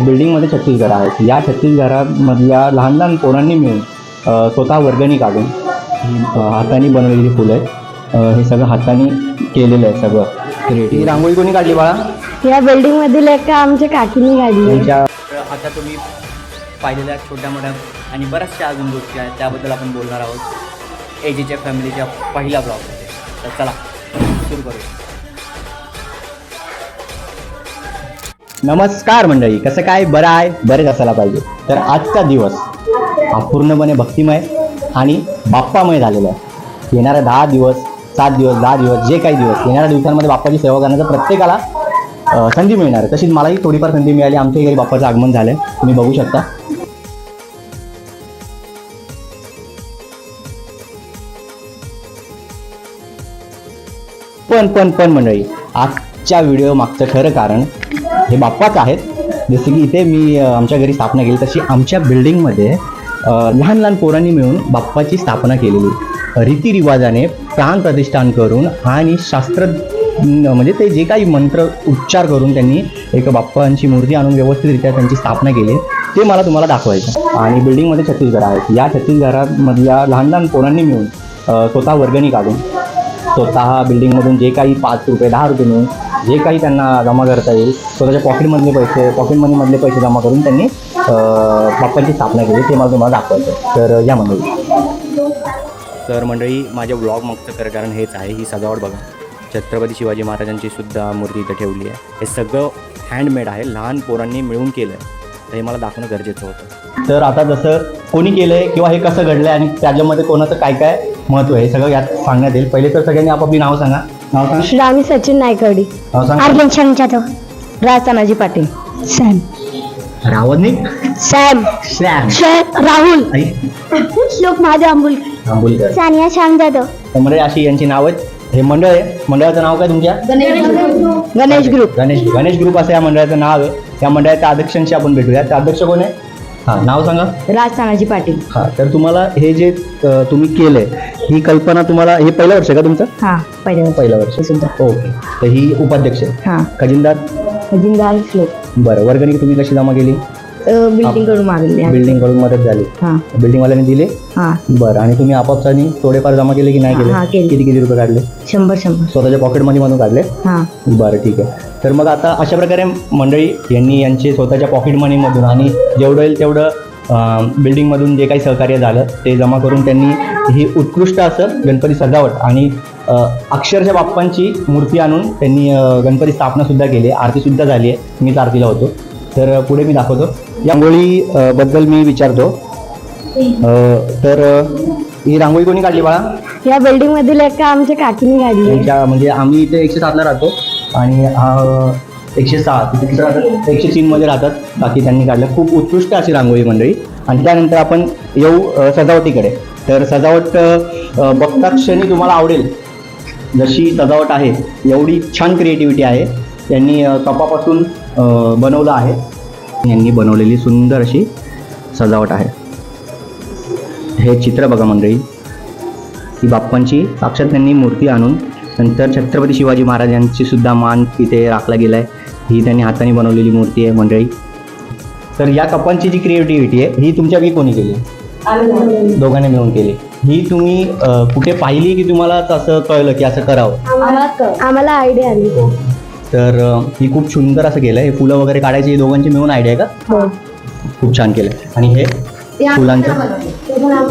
आणि बिल्डिंगमध्ये छत्तीस घरं आहेत या छत्तीस घरामधल्या लहान लहान पोरांनी मिळून स्वतः वर्गणी काढून हाताने बनवलेली फुलं आहेत. हे सगळं हाताने केलेलं आहे सगळं. क्रिएटिव्ह ही रांगोळी कोणी काढली बाळा? या बिल्डिंग मधील एका आमच्या काकीने काढली. आता तुम्ही पाहिलेल्या छोट्या मोठ्या आणि बऱ्याचशा अजून गोष्टी आहेत त्याबद्दल आपण बोलणार आहोत. एजीच्या फॅमिलीच्या पहिल्या ब्लॉगमध्ये तर चला सुरू करूया. नमस्कार मंडळी कसं काय? बरं आहे? बरेच असायला पाहिजे. तर आजचा दिवस हा पूर्णपणे भक्तिमय आणि बाप्पामय झालेला आहे. येणारा दहा दिवस सात दिवस दहा दिवस जे काही दिवस येणाऱ्या दिवसांमध्ये बाप्पाची सेवा करण्याचा प्रत्येकाला संधी मिळणार आहे. तशीच मलाही थोडीफार संधी मिळाली. आमच्या घरी बाप्पाचं आगमन झालं आहे तुम्ही बघू शकता. पण पण पण मंडळी आजच्या व्हिडिओ मागचं खरं कारण हे बाप्पाच आहेत. जसं की इथे मी आमच्या घरी स्थापना केली तशी आमच्या बिल्डिंगमध्ये लहान लहान पोरांनी मिळून बाप्पाची स्थापना केलेली. रीतिरिवाजाने प्राण प्रतिष्ठान करून आणि शास्त्र म्हणजे ते जे काही मंत्र उच्चार करून त्यांनी एक बाप्पांची मूर्ती आणून व्यवस्थितरित्या त्यांची स्थापना केली ते मला तुम्हाला दाखवायचं आणि बिल्डिंगमध्ये छत्तीस घरं आहेत या छत्तीसगडामधल्या लहान लहान पोरांनी मिळून स्वतः वर्गणी काढून स्वतः बिल्डिंगमधून जे काही पाच रुपये दहा रुपये मिळून जे काही त्यांना जमा करता येईल स्वतःच्या पॉकेटमधले पैसे पॉकेट मनीमधले पैसे जमा करून त्यांनी बाप्पाची स्थापना केली. ते मला तुम्हाला दाखवायचं तर या मंडळी. तर मंडळी माझ्या ब्लॉग मागचं खरं कारण हेच आहे. ही सजावट बघा. छत्रपती शिवाजी महाराजांची सुद्धा मूर्ती इथं ठेवली आहे. हे सगळं हँडमेड आहे. लहान पोरांनी मिळून केलं आहे तर हे मला दाखवणं गरजेचं होतं. तर आता जसं कोणी केलं आहे किंवा हे कसं घडलं आहे आणि त्याच्यामध्ये कोणाचं काय काय महत्त्व आहे सगळं यात सांगण्यात येईल. पहिले तर सगळ्यांनी आपापली नाव सांगा. नाव सांगा. श्रावी सचिन नायकवडी. नाव सांगा. अर्जुन शंख जाधव राज तानाजी पाटील. सॅम. रावणिक सॅम. सॅम. राहुल. आई. श्लोक महादेव आंबुलकर. आंबुलकर. सानिया श्याम जाधव तर मंडळी अशी यांची नाव आहेत. हे मंडळ आहे. मंडळाचं नाव काय तुमच्या? गणेश ग्रुप. गणेश गणेश ग्रुप. असं या मंडळाचं नाव आहे. या मंडळाच्या अध्यक्षांशी आपण भेटूया त्या अध्यक्ष कोण आहे? हां नाव सांगा. राज तानाजी पाटील. हां तर तुम्हाला हे जे अं, तुम्ही केलंय ही कल्पना तुम्हाला हे पहिलं वर्ष आहे का तुमचं? हा पहिल्या पहिलं वर्ष. सुद्धा. ओके. तर ही उपाध्यक्ष आहे. हा. खजिनदार? अजिंदार श्लोक. बरं वर्गणी तुम्ही कशी जमा केली? बिल्डिंगकडून मागवली आहे. बिल्डिंगकडून मदत झाली. हा. बिल्डिंगवाल्यांनी दिले. हा. बरं आणि तुम्ही आपापसानी थोडेफार जमा केले की नाही हा, केले? केले. किती किती रुपये काढले? शंभर शंभर. स्वतःच्या पॉकेट मनी मधून काढले? हा. बरं ठीक आहे. तर मग आता अशा प्रकारे मंडळी यांनी यांचे स्वतःच्या पॉकेट मनीमधून आणि जेवढं येईल तेवढं अं, बिल्डिंगमधून जे काही सहकार्य झालं ते जमा करून त्यांनी ही उत्कृष्ट असं गणपती सजावट आणि अं, अक्षरशः बाप्पांची मूर्ती आणून त्यांनी अं, गणपती स्थापनासुद्धा केली आहे. आरतीसुद्धा झाली आहे. मीच आरतीला होतो. तर पुढे मी दाखवतो. या रांगोळी बद्दल मी विचारतो. तर ही रांगोळी कोणी काढली बाळा? या बिल्डिंग मधील एका आमच्या काकीने काढली. म्हणजे आम्ही इथे एकशे सातला राहतो आणि हा एकशे राहतात एकशे तीनमध्ये राहतात. बाकी त्यांनी काढलं. खूप उत्कृष्ट अशी रांगोळी मंडळी. आणि त्यानंतर आपण येऊ अ, सजावटीकडे. तर सजावट अ, बघता क्षणी तुम्हाला आवडेल. जशी सजावट आहे एवढी छान क्रिएटिव्हिटी आहे. यांनी अ, कपापासून अ, बनवलं आहे. यांनी बनवलेली सुंदर अशी सजावट आहे. हे चित्र बघा मंडळी. ही बाप्पांची साक्षात त्यांनी मूर्ती आणून नंतर छत्रपती शिवाजी महाराजांची सुद्धा मान तिथे राखला गेला आहे ही त्यांनी हाताने बनवलेली मूर्ती आहे मंडळी. तर या कपांची जी क्रिएटिव्हिटी आहे ही तुमच्यापैकी कोणी केली? दोघांनी मिळून केली. ही तुम्ही कुठे पाहिली की तुम्हाला असं कळलं की असं करावं? आम्हाला आयडिया आली. तर ही खूप सुंदर असं केलं हे फुलं वगैरे काढायची दोघांची मिळून आयडिया आहे का? हो. खूप छान केलं आणि हे फुलांचं?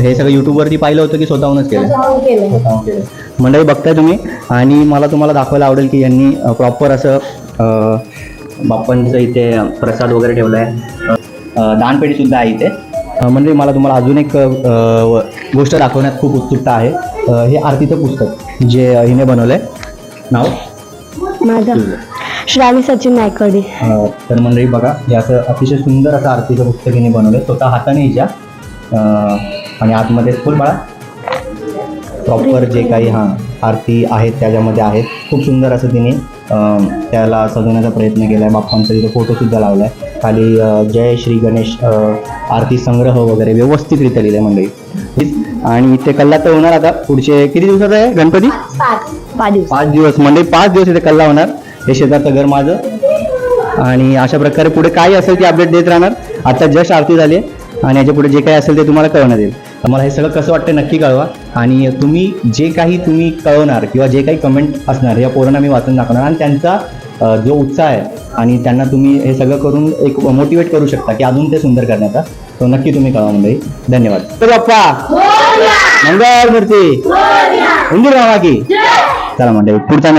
हे सगळं युट्यूबवरती पाहिलं होतं की स्वतःहूनच केलं केलंय. मंडळी बघताय तुम्ही. आणि मला तुम्हाला दाखवायला आवडेल की यांनी प्रॉपर असं बाप्पांचं इथे प्रसाद वगैरे ठेवला आहे दानपेटी सुद्धा आहे इथे. मंडळी मला तुम्हाला अजून एक गोष्ट दाखवण्यात खूप उत्सुकता आहे. हे आरतीचं पुस्तक जे हिने बनवलं आहे नाव? माझं. श्रावी सचिन नायकवडी. अ, तर मंडळी बघा हे असं अतिशय सुंदर असं आरतीचं पुस्तक हिने बनवलं स्वतः हाताने हिच्या अ, आणि आतमध्ये फुल बाळा. प्रॉपर जे काही हां आरती आहेत त्याच्यामध्ये आहेत. खूप सुंदर असं तिने अं, त्याला सजवण्याचा प्रयत्न केला आहे बाप्पांचा तिथे फोटोसुद्धा लावला आहे खाली अं, जय श्री गणेश अं, आरती संग्रह वगैरे व्यवस्थितरित्या लिहिलं आहे मंडळी आणि ते कल्ला तर होणार आता पुढचे किती दिवसाचा आहे? गणपती? पाच पाच दिवस. पाच दिवस. म्हणजे पाच दिवस इथे कल्ला होणार. हे शेजारचं घर माझं. आणि अशा प्रकारे पुढे काय असेल ते अपडेट देत राहणार. आता जस्ट आरती झाली आणि याच्यापुढे जे काही असेल ते तुम्हाला कळवण्यात येईल. मला हे सगळं कसं वाटतं नक्की कळवा. आणि तुम्ही जे काही तुम्ही कळवणार किंवा जे काही कमेंट असणार या पोरांना मी वाचून दाखवणार. आणि त्यांचा जो उत्साह आहे आणि त्यांना तुम्ही हे सगळं करून एक मोटिवेट करू शकता की अजून ते सुंदर करण्याचा तो नक्की तुम्ही कळवा मंडळी. धन्यवाद. तर बाप्पा! मंगळ मूर्ती. उंदीर मामा की. चला मंडळी पुढचा